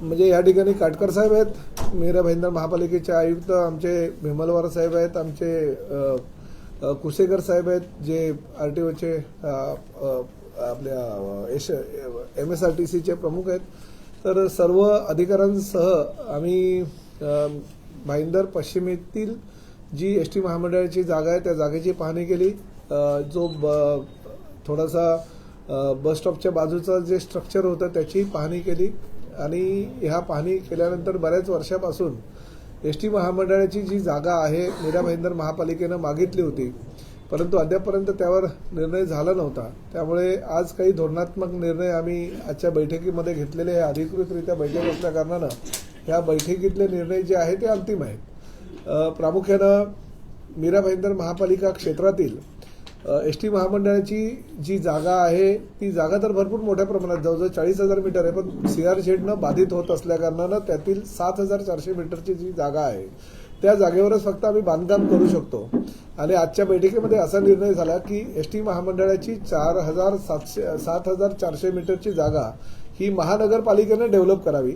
म्हणजे या ठिकाणी काटकर साहेब आहेत मीरा भाईंदर महापालिकेचे आयुक्त आमचे भीमलवार साहेब आहेत आमचे कुसेकर साहेब आहेत जे आर टी ओचे आपल्या S M S R T सीचे प्रमुख आहेत. तर सर्व अधिकाऱ्यांसह आम्ही भाईंदर पश्चिमेतील जी एस टी महामंडळाची जागा आहे त्या जागेची पाहणी केली. जो ब थोडासा बस स्टॉपच्या बाजूचं जे स्ट्रक्चर होतं त्याची पाहणी केली. आणि ह्या पाहणी केल्यानंतर बऱ्याच वर्षापासून एस टी महामंडळाची जी जागा आहे मीरा भाईंदर महापालिकेनं मागितली होती. परंतु अद्यापपर्यंत त्यावर निर्णय झाला नव्हता. त्यामुळे आज काही धोरणात्मक निर्णय आम्ही आजच्या बैठकीमध्ये घेतलेले आहे. अधिकृतरित्या बैठक असल्याकारणानं ह्या बैठकीतले निर्णय जे आहेत ते अंतिम आहेत. प्रामुख्यानं मीरा भाईंदर महापालिका क्षेत्रातील एस टी महामंडळाची जी जागा आहे ती जागा तर भरपूर मोठ्या प्रमाणात जवळजवळ चाळीस हजार मीटर आहे पण सी आर शेडनं बाधित होत असल्याकारणानं त्यातील सात हजार चारशे मीटरची जी जागा आहे त्या जागेवरच फक्त आम्ही बांधकाम करू शकतो. आणि आजच्या बैठकीमध्ये असा निर्णय झाला की एस टी महामंडळाची चार हजार सातशे सात हजार चारशे मीटरची जागा ही महानगरपालिकेनं डेव्हलप करावी.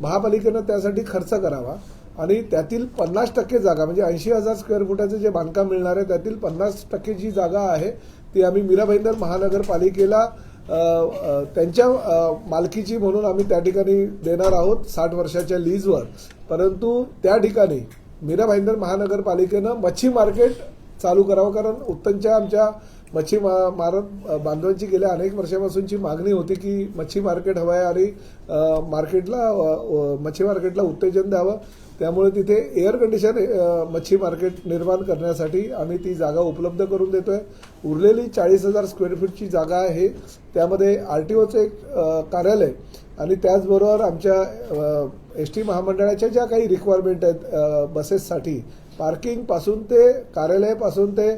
महापालिकेनं त्यासाठी खर्च करावा. आणि त्यातील पन्नास टक्के जागा म्हणजे ऐंशी हजार स्क्वेअर फुटाचं जे बांधकाम मिळणार आहे त्यातील पन्नास टक्के जी जागा आहे ती आम्ही मीरा भाईंदर महानगरपालिकेला त्यांच्या मालकीची म्हणून आम्ही त्या ठिकाणी देणार आहोत साठ वर्षाच्या लीजवर परंतु त्या ठिकाणी मीरा भाईंदर महानगरपालिकेनं मच्छी मार्केट चालू करावं कारण उत्तनच्या आमच्या मच्छी मा मारत बांधवांची गेल्या अनेक वर्षापासूनची मागणी होती की मच्छी मार्केट हवं आहे आणि मार्केटला मच्छी मार्केटला उत्तेजन द्यावं. त्यामुळे तिथे एअर कंडिशन मच्छी मार्केट निर्माण करण्यासाठी आम्ही ती जागा उपलब्ध करून देतो आहे उरलेली चाळीस हजार स्क्वेअर फीटची जागा आहे त्यामध्ये आर टी ओचं एक कार्यालय आणि त्याचबरोबर आमच्या एस टी महामंडळाच्या ज्या काही रिक्वायरमेंट आहेत बसेससाठी पार्किंगपासून ते कार्यालयापासून ते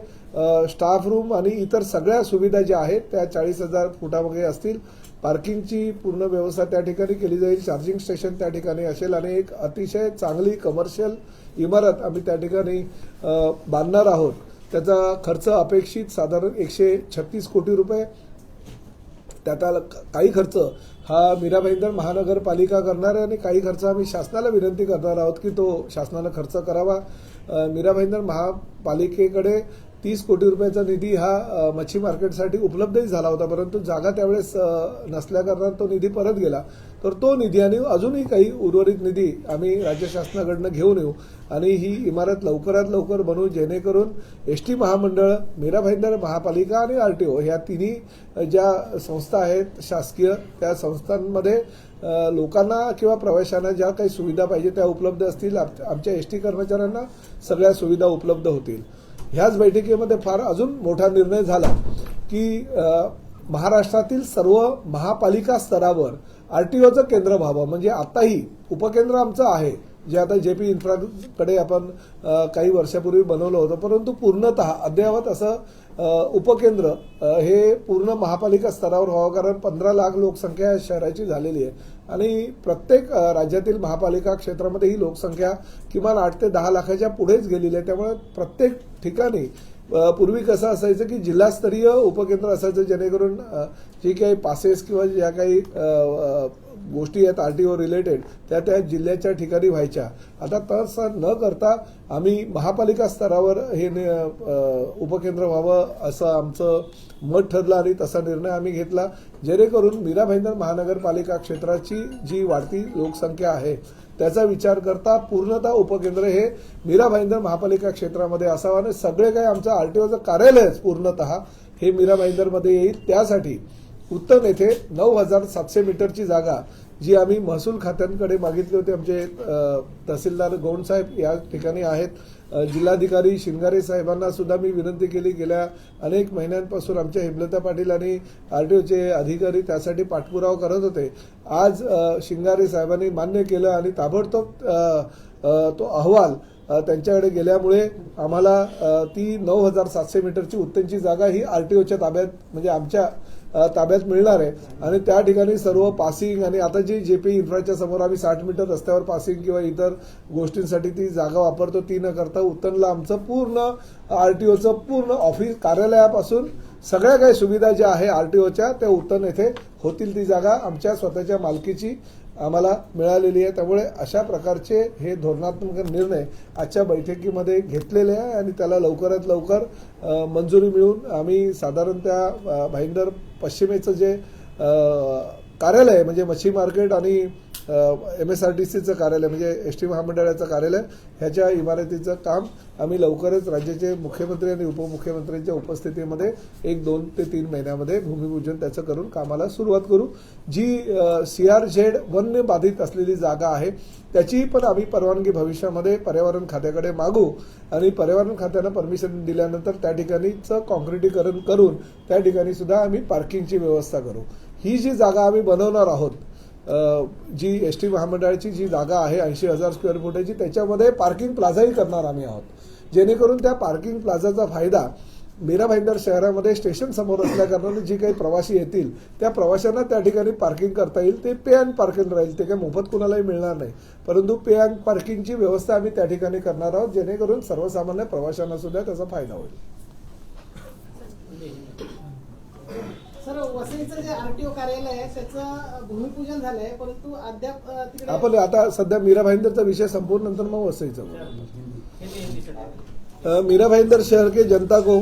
स्टाफ रूम आणि इतर सगळ्या सुविधा ज्या आहेत त्या चाळीस हजार फुटामध्ये असतील. पार्किंगची पूर्ण व्यवस्था त्या ठिकाणी केली जाईल. चार्जिंग स्टेशन त्या ठिकाणी असेल आणि एक अतिशय चांगली कमर्शियल इमारत आम्ही त्या ठिकाणी बांधणार आहोत. त्याचा खर्च अपेक्षित साधारण एकशे छत्तीस कोटी रुपये. त्याचा काही खर्च हा मीरा भाईंदर महानगरपालिका करणार आहे आणि काही खर्च आम्ही शासनाला विनंती करणार आहोत की तो शासनानं खर्च करावा. मीरा भाईंदर महापालिकेकडे तीस कोटी रुपयाचा निधी हा मच्छी मार्केटसाठी उपलब्धही झाला होता परंतु जागा त्यावेळेस अ, नसल्याकारणानं तो निधी परत गेला. तर तो निधी आणि अजूनही काही उर्वरित निधी आम्ही राज्य शासनाकडनं घेऊन येऊ आणि ही इमारत लवकरात लवकर बनवू जेणेकरून एस टी महामंडळ मीरा भाईंदर महापालिका आणि आर टी ओ ह्या तिन्ही ज्या संस्था आहेत शासकीय त्या संस्थांमध्ये लोकांना किंवा प्रवाशांना ज्या काही सुविधा पाहिजे त्या उपलब्ध असतील आमच्या एस टी कर्मचाऱ्यांना सगळ्या सुविधा उपलब्ध होतील. ह्याच बैठकीमध्ये फार अजून मोठा निर्णय झाला की महाराष्ट्रातील सर्व महापालिका स्तरावर आरटीओचं केंद्र व्हावं. म्हणजे आताही उपकेंद्र आमचं आहे जे आता जे पी इन्फ्राकडे आपण काही वर्षापूर्वी बनवलं होतं. परंतु पूर्णतः अद्ययावत असं उपकेंद्र हे पूर्ण महापालिका स्तरावर व्हावं. कारण पंधरा लाख लोकसंख्या शहराची झालेली आहे. आणि प्रत्येक राज्यातील महापालिका क्षेत्रामध्ये ही लोकसंख्या किमान आठ ते दहा लाखाच्या पुढेच गेलेली आहे. त्यामुळे प्रत्येक ठिकाणी पूर्वी कसं असायचं की जिल्हास्तरीय उपकेंद्र असायचं जेणेकरून जे काही पासेस किंवा ज्या काही गोष्टी आहेत आर टी ओ रिलेटेड त्या त्या जिल्ह्याच्या ठिकाणी व्हायच्या. आता तसं न करता आम्ही महापालिका स्तरावर हे उपकेंद्र व्हावं असं आमचं मत ठरलं आणि तसा निर्णय आम्ही घेतला. जेणेकरून मीरा भाईंदर महानगरपालिका क्षेत्राची जी वाढती लोकसंख्या आहे त्याचा विचार करता पूर्णतः उपकेंद्र हे मीरा भाईंदर महापालिका क्षेत्रामध्ये असावं आणि सगळे काही आमचं आरटीओचं कार्यालयच पूर्णतः हे मीरा भाईंदरमध्ये येईल. त्यासाठी उत्तम येथे नऊ हजार सातशे मीटरची जागा जी आम्ही महसूल खात्यांकडे मागितली होती. आमचे तहसीलदार गौंड साहेब या ठिकाणी आहेत. जिल्हाधिकारी शिंगारे साहेबांना सुद्धा मी विनंती केली गेल्या अनेक महिन्यांपासून आमच्या हेमलता पाटील आणि आर टी ओचे अधिकारी त्यासाठी पाठपुरावा करत होते. आज शिंगारे साहेबांनी मान्य केलं आणि ताबडतोब तो अहवाल त्यांच्याकडे गेल्यामुळे आम्हाला ती नऊ हजार सातशे मीटरची उत्तनची जागा ही आर टी ओच्या ताब्यात म्हणजे आमच्या ताब्यात मिळणार आहे. आणि त्या ठिकाणी सर्व पासिंग आणि आता जी जे पी इन्फ्राच्या समोर आम्ही साठ मीटर रस्त्यावर पासिंग किंवा इतर गोष्टींसाठी ती जागा वापरतो ती न करता उत्तनला आमचं पूर्ण आरटीओचं पूर्ण ऑफिस कार्यालयापासून सगळ्या काही सुविधा ज्या आहे आरटीओच्या त्या उत्तन येथे होतील ती जागा आमच्या स्वतःच्या मालकीची आम्हाला मिळालेली आहे. त्यामुळे अशा प्रकारचे हे धोरणात्मक निर्णय आजच्या बैठकीमध्ये घेतलेले आहे आणि त्याला लवकरात लवकर मंजुरी मिळून आम्ही साधारण त्या भाईंदर पश्चिमेचं जे कार्यालय आहे, म्हणजे मच्छी मार्केट आणि एम एस आर टी सीचं कार्यालय म्हणजे एस टी महामंडळाचं कार्यालय ह्याच्या इमारतीचं काम आम्ही लवकरच राज्याचे मुख्यमंत्री आणि उपमुख्यमंत्र्यांच्या उपस्थितीमध्ये एक दोन ते तीन महिन्यामध्ये भूमिपूजन त्याचं करून कामाला सुरुवात करू. जी सी आर झेड वन्य बाधित असलेली जागा आहे त्याची पण आम्ही परवानगी भविष्यामध्ये पर्यावरण खात्याकडे मागू आणि पर्यावरण खात्यानं परमिशन दिल्यानंतर त्या ठिकाणीचं कॉन्क्रिटीकरण करून त्या ठिकाणी सुद्धा आम्ही पार्किंगची व्यवस्था करू. ही जी जागा आम्ही बनवणार आहोत जी एस टी महामंडळाची जी जागा आहे ऐंशी हजार स्क्वेअर फुटाची त्याच्यामध्ये पार्किंग प्लाझाही करणार आम्ही आहोत. जेणेकरून त्या पार्किंग प्लाझाचा फायदा मीरा भाईंदर शहरामध्ये स्टेशन समोर असल्याकारणाने जी काही प्रवासी येतील त्या प्रवाशांना त्या ठिकाणी पार्किंग करता येईल. ते पे अँड पार्किंग राहील. ते काही मोफत कुणालाही मिळणार नाही. परंतु पे अँड पार्किंगची व्यवस्था आम्ही त्या ठिकाणी करणार आहोत जेणेकरून सर्वसामान्य प्रवाशांना सुद्धा त्याचा फायदा होईल. सर वसईचं जे आरटीओ कार्यालय आहे त्याचं भूमिपूजन झालंय परंतु अद्याप तिकडे आपण आता सध्या मीरा भाईंदरचा विषय संपूर्ण नंतर मग वसईचा मीरा भाईंदर शहर के जनता को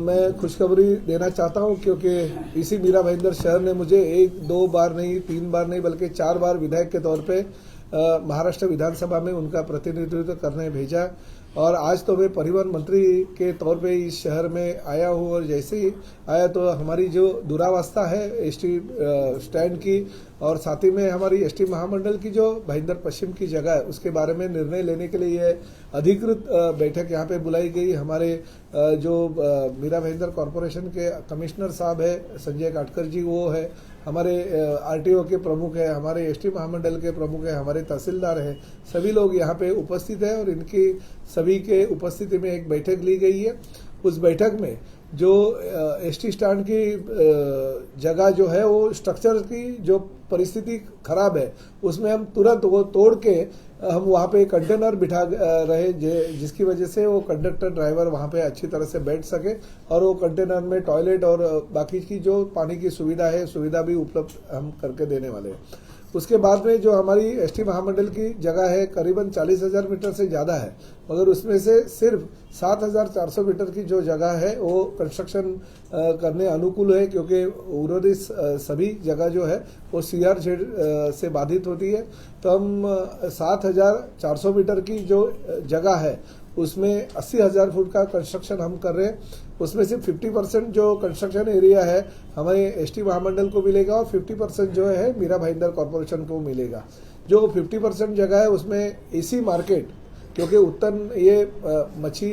मैं खुशखबरी देना चाहता हूं क्योंकि इसी मीरा भाईंदर शहर ने मुझे एक दो बार नहीं तीन बार नहीं बल्कि चार बार विधायक के तौर पे महाराष्ट्र विधानसभा में उनका प्रतिनिधित्व करने भेजा। और आज तो मैं परिवहन मंत्री के तौर पे इस शहर में आया हूँ और जैसे ही आया तो हमारी जो दुरावस्था है एस टी स्टैंड की और साथ ही में हमारी एस टी महामंडल की जो भाईंदर पश्चिम की जगह है, उसके बारे में निर्णय लेने के लिए अधिकृत बैठक यहाँ पे बुलाई गई। हमारे जो मीरा भाईंदर कॉरपोरेशन के कमिश्नर साहब है, संजय काटकर जी, वो है। हमारे आरटीओ के प्रमुख है, हमारे एस टी महामंडल के प्रमुख है, हमारे तहसीलदार हैं, सभी लोग यहाँ पे उपस्थित हैं और इनकी सभी के उपस्थिति में एक बैठक ली गई है। उस बैठक में जो एस टी स्टैंड की जगह जो है, वो स्ट्रक्चर की जो परिस्थिति खराब है, उसमें हम तुरंत वो तोड़ के हम वहाँ पे कंटेनर बिठा रहे जिसकी वजह से वो कंडक्टर ड्राइवर वहाँ पे अच्छी तरह से बैठ सके और वो कंटेनर में टॉयलेट और बाकी की जो पानी की सुविधा है, सुविधा भी उपलब्ध हम करके देने वाले हैं। उसके बाद में जो हमारी एसटी महामंडल की जगह है, करीबन चालीस हज़ार मीटर से ज़्यादा है, मगर उसमें से सिर्फ़ सात हज़ार चार सौ मीटर की जो जगह है, वो कंस्ट्रक्शन करने अनुकूल है, क्योंकि विरोधी सभी जगह जो है, वो सी आर से बाधित होती है। तो हम सात हज़ार चार सौ मीटर की जो जगह है उसमें अस्सी हज़ार फुट का कंस्ट्रक्शन हम कर रहे हैं। उसमें से 50 परसेंट जो कंस्ट्रक्शन एरिया है हमारे एस टी महामंडल को मिलेगा और 50 परसेंट जो है मीरा भाईंदर कॉरपोरेशन को मिलेगा। जो 50 परसेंट जगह है, उसमें एसी मार्केट क्योंकि उत्तन ये मच्छी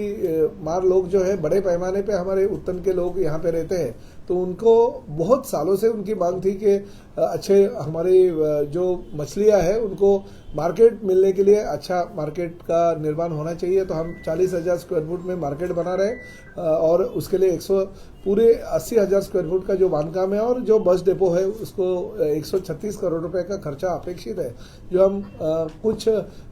मार लोग जो है, बड़े पैमाने पे हमारे उत्तन के लोग यहाँ पे रहते हैं। तो उनको बहुत सालों से उनकी मांग थी कि अच्छे हमारी जो मछलियाँ हैं, उनको मार्केट मिलने के लिए अच्छा मार्केट का निर्माण होना चाहिए तो हम चालीस हज़ार स्क्वायर फुट में मार्केट बना रहे हैं और उसके लिए 100 पूरे अस्सी हज़ार स्क्वायर फुट का जो बांधकाम है और जो बस डिपो है, उसको एक सौ छत्तीस करोड़ रुपए का खर्चा अपेक्षित है। जो हम कुछ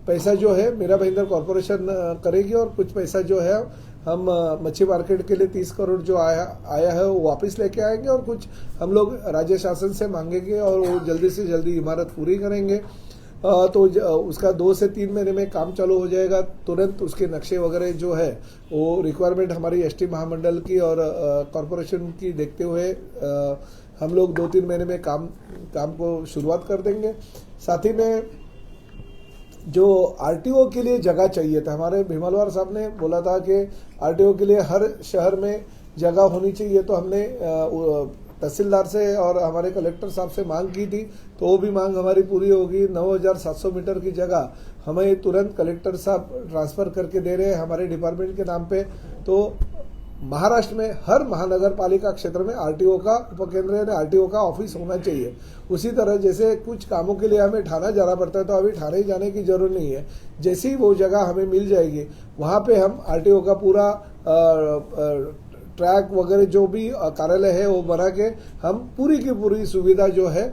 पैसा जो है मेरा भाईंदर कॉरपोरेशन करेगी और कुछ पैसा जो है हम मच्छी मार्केट के लिए तीस करोड़ जो आया आया है, वो वापस लेके आएँगे और कुछ हम लोग राज्य शासन से मांगेंगे और वो जल्दी से जल्दी इमारत पूरी करेंगे। तो उसका दो से तीन महीने में काम चालू हो जाएगा। तुरंत उसके नक्शे वगैरह जो है, वो रिक्वायरमेंट हमारी एसटी महामंडल की और कॉरपोरेशन की देखते हुए हम लोग दो तीन महीने में काम काम को शुरुआत कर देंगे। साथ ही में जो आरटीओ के लिए जगह चाहिए था, हमारे भीमलवार साहब ने बोला था कि आरटीओ के लिए हर शहर में जगह होनी चाहिए तो हमने तहसीलदार से और हमारे कलेक्टर साहब से मांग की थी तो वो भी मांग हमारी पूरी होगी। नौ हज़ार सात सौ मीटर की जगह हमें तुरंत कलेक्टर साहब ट्रांसफ़र करके दे रहे हैं हमारे डिपार्टमेंट के नाम पे। तो महाराष्ट्र में हर महानगर पालिका क्षेत्र में आरटीओ का उपकेंद्र यानी आरटीओ का ऑफ़िस होना चाहिए। उसी तरह जैसे कुछ कामों के लिए हमें ठाना जाना पड़ता है तो अभी ठाणे जाने की ज़रूरत नहीं है। जैसे वो जगह हमें मिल जाएगी, वहाँ पे हम आरटीओ का पूरा ट्रैक वगैरह जो भी कार्यालय है, वो बना के हम पूरी की पूरी सुविधा जो है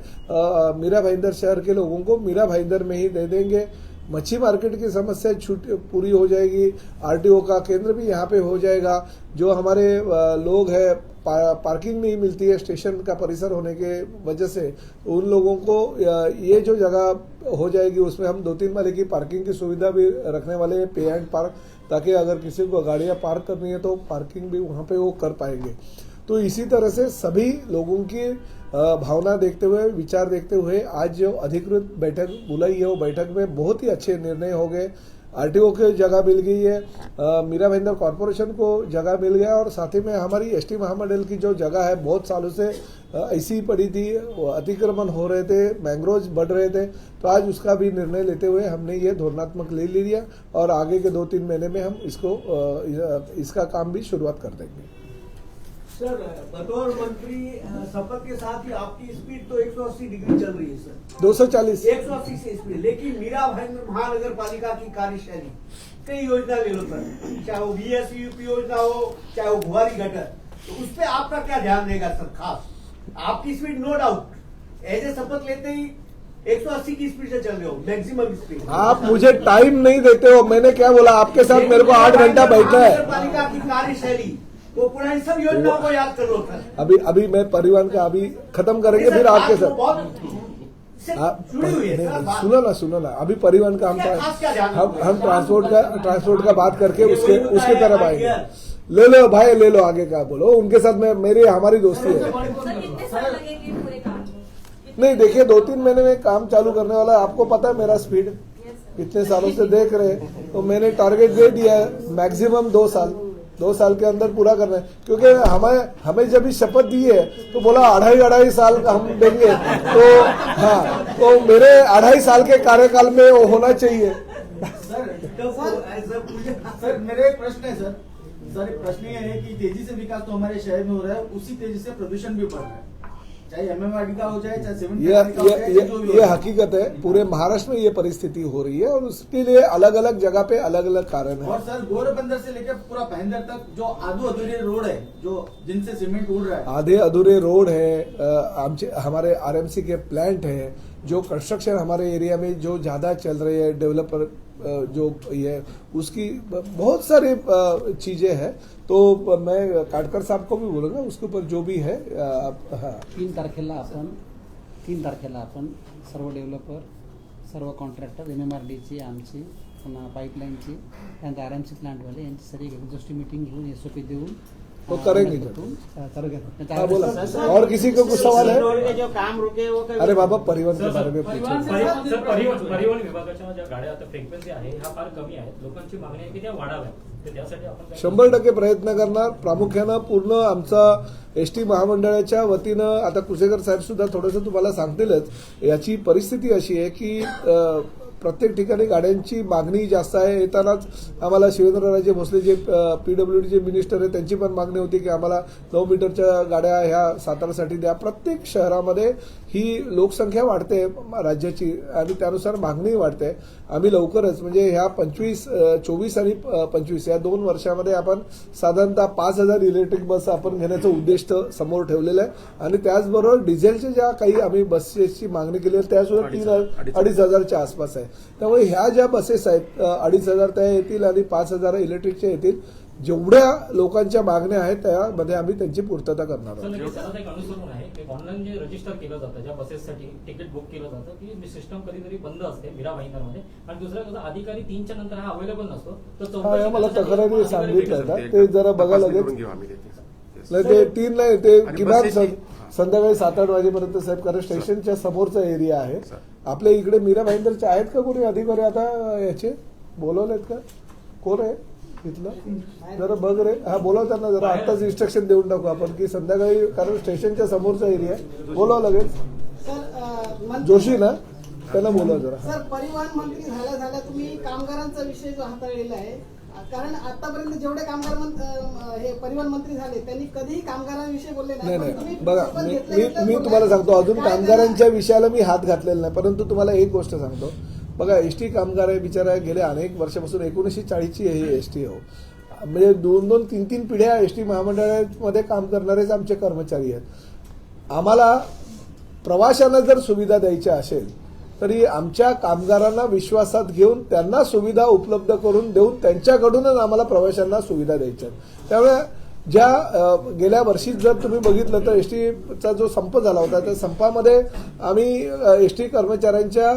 मीरा भाईंदर शहर के लोगों को मीरा भाईंदर में ही दे देंगे। मच्छी मार्केट की समस्या छूट, पूरी हो जाएगी। आरटीओ का केंद्र भी यहाँ पे हो जाएगा। जो हमारे लोग हैं पा, पार्किंग नहीं मिलती है स्टेशन का परिसर होने के वजह से। उन लोगों को ये जो जगह हो जाएगी उसमें हम दो तीन माले की पार्किंग की सुविधा भी रखने वाले हैं पे एंड पार्क ताकि अगर किसी को गाड़ियाँ पार्क करनी है तो पार्किंग भी वहाँ पे वो कर पाएँगे। तो इसी तरह से सभी लोगों की भावना देखते हुए विचार देखते हुए आज जो अधिकृत बैठक बुलाई है वो बैठक में बहुत ही अच्छे निर्णय हो गए। आरटीओ को जगह मिल गई है। मीरा भाईंदर कॉरपोरेशन को जगह मिल गया और साथ ही में हमारी एस टी महामंडल की जो जगह है, बहुत सालों से ऐसी पड़ी थी अतिक्रमण हो रहे थे मैंग्रोव बढ़ रहे थे तो आज उसका भी निर्णय लेते हुए हमने ये धोरणात्मक ले लिया और आगे के दो तीन महीने में हम इसको इसका काम भी शुरुआत कर देंगे। सर बतौर मंत्री शपथ के साथ ही आपकी स्पीड तो 180 डिग्री चल रही है सर 240 180 से स्पीड लेकिन मीरा महानगर पालिका की कार्यशैली कई योजना ले लो सर चाहे वो यूपी योजना हो चाहे वो भुआरी गटर तो उस पर आपका क्या ध्यान रहेगा सर खास? आपकी स्पीड नो डाउट ऐसे शपथ लेते ही 180 की स्पीड से चल रहे हो मैक्सिमम स्पीड आप मुझे टाइम नहीं देते हो। मैंने क्या बोला? आपके साथ मेरे को आठ घंटा बैठा है। पालिका की कार्यशैली वो पुरानी सब योजनाओं को याद कर लो अभी अभी मैं परिवहन का अभी खत्म करेंगे फिर आपके तो साथ। है सुनो ना सुनो ना। अभी परिवहन का हम हम हम ट्रांसपोर्ट का ट्रांसपोर्ट का बात करके उसके उसके तरफ़ आएँगे। ले लो भाई ले लो आगे का बोलो? उनके साथ में मेरी हमारी दोस्ती है। सर कितने साल लगेंगे पूरे काम को नहीं देखिए दो तीन महीने में काम चालू करने वाला है। आपको पता है मेरा स्पीड इतने सालों से देख रहे हैं। तो मैंने टारगेट दे दिया है मैक्सिमम दो साल। दो साल के अंदर पूरा करना है। क्योंकि हमें हमें जब भी शपथ दी है तो बोला अढ़ाई अढ़ाई साल का हम देंगे। तो हाँ तो मेरे अढ़ाई साल के कार्यकाल में वो होना चाहिए। सर तो मेरे प्रश्न है, सर। सर, प्रश्न ये है कि तेज़ी से विकास तो हमारे शहर में हो रहा है, उसी तेज़ी से प्रदूषण भी बढ़ रहा है। ये हो हो। हकीकत है पूरे महाराष्ट्र में ये परिस्थिति हो रही है और उसके लिए अलग अलग जगह पे अलग अलग कारण है। और सर गोरबंदर से लेकर पूरा भाईंदर तक जो आधु अधूरे रोड है जो जिनसे सीमेंट उड़ रहा है। आधे अधूरे रोड है हमारे आरएमसी के प्लांट है जो कंस्ट्रक्शन हमारे एरिया में जो ज़्यादा चल रही है डेवलपर जो ये उसकी बहुत सारी चीज़ें हैं। तो मैं काटकर साहब को भी बोलूँगा, उसके ऊपर जो भी है हाँ। तीन तारखेला आपण, तीन तारखेला आपण, सर्व डेव्हलपर, सर्व contractor, M M R D डीची, आमची, पुन्हा पाईपलाईनची, त्यानंतर आर एम सी प्लांटवाले, यांची सर्व एक्झॉस्टिव्ह मीटिंग घेऊन एस ओ पी देऊन तो करेंगे हाँ बोला। और किसी को कुछ सवाल है? जो काम रुके वो अरे बाबा परिवहन के सर, बारे में परिवहन पूछो। परिवहन सर, परिवहन परिवहन विभागाच्या ज्या गाड्या आता फ्रिक्वेन्सी आहे ह्या फार कमी आहेत. लोकांची मागणी आहे की त्या वाढाव्यात. तर त्यासाठी आपण काय- शंभर टक्के प्रयत्न करणार. प्रामुख्यानं पूर्ण आमचा एस टी महामंडळाच्या वतीनं आता कुसेकर साहेब सुद्धा थोडंसं तुम्हाला सांगतीलच याची परिस्थिती अशी आहे की प्रत्येक ठिकाणी गाड्यांची मागणी जास्त आहे. येतानाच आम्हाला शिवेंद्रराजे भोसले जे पीडब्ल्यू जे मिनिस्टर आहे त्यांची पण मागणी होती की आम्हाला नऊ मीटरच्या गाड्या ह्या सातारासाठी द्या. प्रत्येक शहरामध्ये ही लोकसंख्या वाढते राज्याची आणि त्यानुसार मागणी वाढते. आम्ही लवकरच म्हणजे ह्या पंचवीस चोवीस आणि पंचवीस या दोन वर्षामध्ये आपण साधारणतः पाच हजार इलेक्ट्रिक बस आपण घेण्याचं उद्दिष्ट समोर ठेवलेलं आहे. आणि त्याचबरोबर डिझेलच्या ज्या काही आम्ही बसेसची मागणी केली आहे त्या सुद्धा तीन अडीच हजारच्या आसपास आहे. त्यामुळे ह्या ज्या बसेस आहेत अडीच हजार त्या येतील आणि पाच हजार इलेक्ट्रिकच्या येतील जेवढ्या लोकांच्या मागण्या आहेत त्यामध्ये आम्ही त्यांची पूर्तता करणार आहोत लगेच त्याला एक अनुसरून आहे की ऑनलाईन जे रजिस्टर केलं जातं ज्या बसेससाठी तिकीट बुक केलं जातं ती सिस्टम कधीतरी बंद असते मीरा मध्ये आणि दुसरं कसं अधिकारी तीनच्या नंतर हा अवेलेबल नसतो तर हा, या मला तक्रारी सांगितलं. ते जरा बघा लगेच. ते तीन नाही ते किमान संध्याकाळी सात आठ वाजेपर्यंत साहेब कारण स्टेशनच्या समोरचा एरिया आहे. आपल्या इकडे मीरा भाईंदरचे आहेत का कोणी अधिकारी आता याचे? बोलवलेत का? कोण आहे इथलं? जरा बघ रे. हा बोलव त्यांना जरा. आताच इन्स्ट्रक्शन देऊन टाकू आपण की संध्याकाळी कारण स्टेशनच्या समोरचा एरिया आहे. बोलव मंत्री- जोशी ना? त्यांना बोलव जरा. सर परिवहन मंत्री झाल्या झाल्या तुम्ही कामगारांचा विषय जो हाताळलेला आहे कारण आतापर्यंत जेवढे कामगार हे परिवहन मंत्री झाले त्यांनी कधीही कामगारांविषयी बोलले नाही. नाही बघा मी मी. तुम्हाला सांगतो अजून कामगारांच्या विषयाला मी हात घातलेला नाही परंतु तुम्हाला एक गोष्ट सांगतो. बघा एस टी कामगार आहे बिचारा गेल्या अनेक वर्षापासून एकोणीसशे चाळीसची ही एस टी हो. म्हणजे दोन दोन तीन तीन पिढ्या एस टी महामंडळामध्ये काम करणारेच आमचे कर्मचारी आहेत. आम्हाला प्रवाशांना जर सुविधा द्यायच्या असेल तरी आमच्या कामगारांना विश्वासात घेऊन त्यांना सुविधा उपलब्ध करून देऊन त्यांच्याकडूनच आम्हाला प्रवाशांना सुविधा द्यायच्या त्यामुळे ज्या गेल्या वर्षी जर तुम्ही बघितलं तर एस टीचा जो संप झाला होता त्या संपामध्ये आम्ही एस टी कर्मचाऱ्यांच्या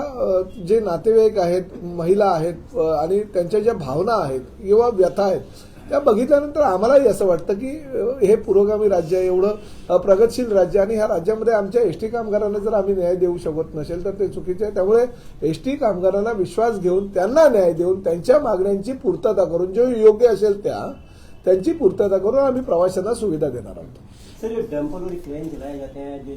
जे नातेवाईक आहेत महिला आहेत आणि त्यांच्या ज्या भावना आहेत किंवा व्यथा आहेत त्या बघितल्यानंतर आम्हालाही असं वाटतं की हे पुरोगामी राज्य आहे एवढं प्रगतशील राज्य आणि ह्या राज्यामध्ये आमच्या एस टी कामगारांना जर आम्ही न्याय देऊ शकत नसेल तर ते चुकीचे आहे त्यामुळे एस टी कामगारांना विश्वास घेऊन त्यांना न्याय देऊन त्यांच्या मागण्यांची पूर्तता करून जो योग्य असेल त्या त्यांची पूर्तता करून आम्ही प्रवाशांना सुविधा देणार आहोत सर जो जाते हैं जो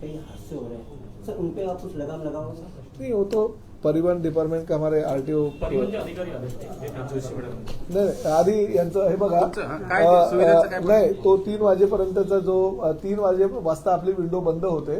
कई हादसे हो रहे हैं सर उन पे आप कुछ लगाम लगाओ नहीं वो तो परिवहन डिपार्टमेंट का हमारे होते जे ट्रान्सपोर्ट नाही नाही, आधी यांचं हे बघा नाही तो तीन वाजेपर्यंतचा जो तीन वाजे वाजता आपली विंडो बंद होते.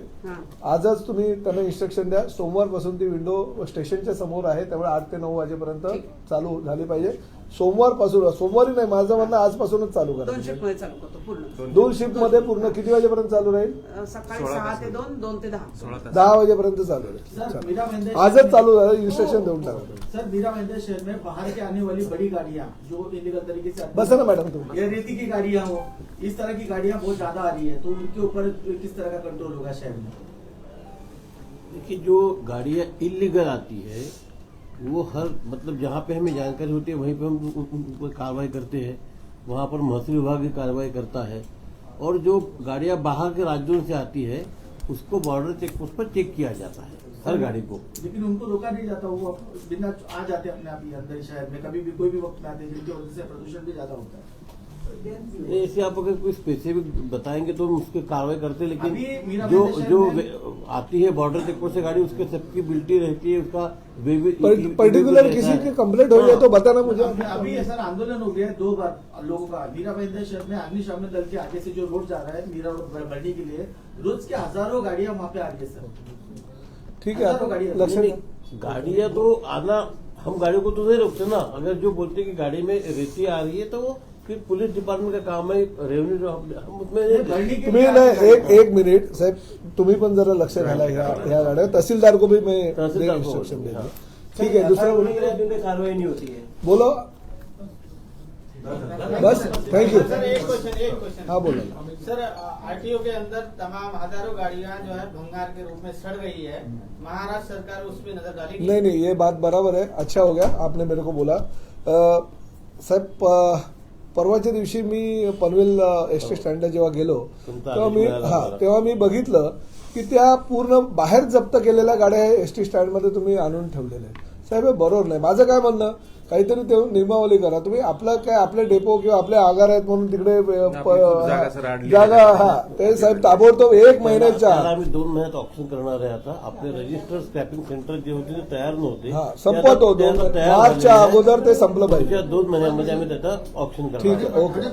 आजच तुम्ही त्यांना इन्स्ट्रक्शन द्या. सोमवारपासून ती विंडो स्टेशनच्या समोर आहे त्यामुळे आठ ते नऊ वाजेपर्यंत चालू झाली पाहिजे. सोमवारपासून सोमवारी नाही माझं म्हणणं आजपासूनच चालू दोन करा शिफ्टमध्ये चालू करतो पूर्ण. दोन शिफ्टमध्ये पूर्ण. किती वाजेपर्यंत चालू राहील? अं, सकाळी सोळा सहा तास. ते दोन दोन ते दहा. सोळा तास दहा वाजेपर्यंत चालू सर राहील मीरा आजच चालू झालं इन्स्ट्रक्शन देऊन टाका. सर मीरा शहर में बाहर के आने वाली बड़ी गाड़ियाँ जो इलीगल तरीके से आती बसा ना हैं, मैडम तुम या रेती की गाड़ियाँ हो. इस तरह की गाड़ियाँ बहुत ज्यादा आ रही है. तो उनके ऊपर किस तरह का कंट्रोल होगा शहर में देखिए जो गाड़ियाँ इलीगल आती है वो हर मतलब जहाँ पे हमें जानकारी होती है वहीं पे हम कार्रवाई करते हैं। वहाँ पर महसूल विभाग की कार्रवाई करता है। और जो गाड़ियाँ बाहर के राज्यों से आती है उसको बॉर्डर चेक पोस्ट पर चेक किया जाता है हर गाड़ी को। लेकिन उनको रोका नहीं जाता वो बिना आ जाते अपने आप ही अंदर शहर में कभी भी कोई भी वक्त में आते हैं जिनकी वजह से प्रदूषण भी ज़्यादा होता है। ऐसे आप अगर कोई स्पेसिफिक बताएँगे तो हम उस पर कार्रवाई करते हैं लेकिन जो जो आती है बॉर्डर चेक पोस्ट से गाड़ी उसके सबकी बिल्टी रहती है उसका पर्टिकुलर किसी की कंप्लेंट हो जाए तो बताना मुझे। अभी सर आंदोलन हो गया है दो बार लोगों का। मीरा भाईंदर शहर में अग्निशमन दल के आगे से जो रोड जा रहा है मीरा रोड बढ़ने के लिए रोज के हज़ारों गाड़ियाँ वहाँ पे आ रही है सर। ठीक है गाड़ियाँ तो आना हम गाड़ियों को तो नहीं रोकते ना। अगर जो बोलते हैं कि गाड़ी में रेती आ रही है तो वो फिर पुलिस डिपार्टमेंट का काम है रेवेन्यू के तुम्ही ना एक एक मिनिट साहेब तुम्ही पण जरा लक्ष घाला ह्या ह्या गाड्या तहसीलदार को भी मैं तहसीलदार को इंस्ट्रक्शन देंगे हाँ। ठीक है दूसरा के कार्रवाई नहीं होती है। बोलो। बस थैंक यू सर एक क्वेश्चन एक क्वेश्चन हाँ बोलो। सर आरटीओ के अंदर तमाम हज़ारों गाड़ियाँ जो है भंगार के रूप में सड़ गई है। महाराष्ट्र सरकार उस पर नज़र डालेगी? नहीं नहीं ये बात बराबर है। अच्छा हो गया आपने मेरे को बोला। अ, साहेब प- परवाच्या दिवशी मी पनवेल एस टी स्टँडला जेव्हा गेलो तेव्हा मी हा. तेव्हा मी बघितलं की त्या पूर्ण बाहेर जप्त केलेल्या गाड्या एस टी स्टँडमध्ये तुम्ही आणून ठेवलेल्या आहेत. साहेब हे बरोबर नाही. माझं काय म्हणणं? काहीतरी ते नियमावली करा तुम्ही आपलं काय आपले डेपो किंवा आपले आगार आहेत म्हणून तिकडे जागा हा, आहे. हा ते साहेब ताबडतोब एक महिन्याच्या. आम्ही दोन महिन्यात ऑप्शन करणार आहे आता आपले रजिस्टर स्क्रॅपिंग सेंटर जे होते ते तयार नव्हते हा संपत होतो मार्चच्या आहे. अगोदर ते संपलं पाहिजे दोन महिन्यामध्ये आम्ही त्याचा ऑप्शन करणार ठीक आहे. आहे ओके है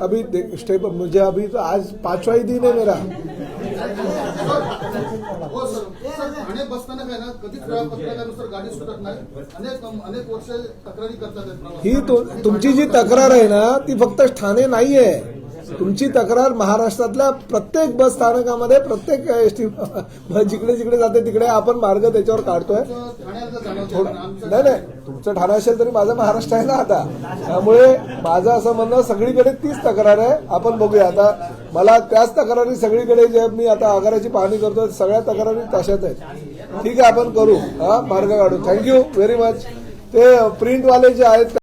अभी स्टेप मुझे अभी तो आज पांचवा ही दिन है मेरा ठाणे बसताना काय ना कधीच वेळापत्रकानुसार गाडी सुटत नाही. अनेक अनेक वर्ष तक्रारी करतात ही तुमची जी तक्रार आहे ना ती फक्त ठाणे नाहीये. तुमची तक्रार महाराष्ट्रातल्या प्रत्येक बस स्थानकामध्ये प्रत्येक एस टी जिकडे जिकडे जाते तिकडे आपण मार्ग त्याच्यावर काढतोय. नाही नाही तुमचं ठाणं असेल तरी माझं महाराष्ट्र आहे ना आता. त्यामुळे माझं असं म्हणणं सगळीकडे तीच तक्रार आहे. आपण बघूया. आता मला त्याच तक्रारी सगळीकडे जे मी आता आगाराची पाहणी करतोय सगळ्या तक्रारी तशाच आहेत. ठीक आहे आपण करू. हा मार्ग काढू. थँक्यू व्हेरी मच ते प्रिंटवाले जे आहेत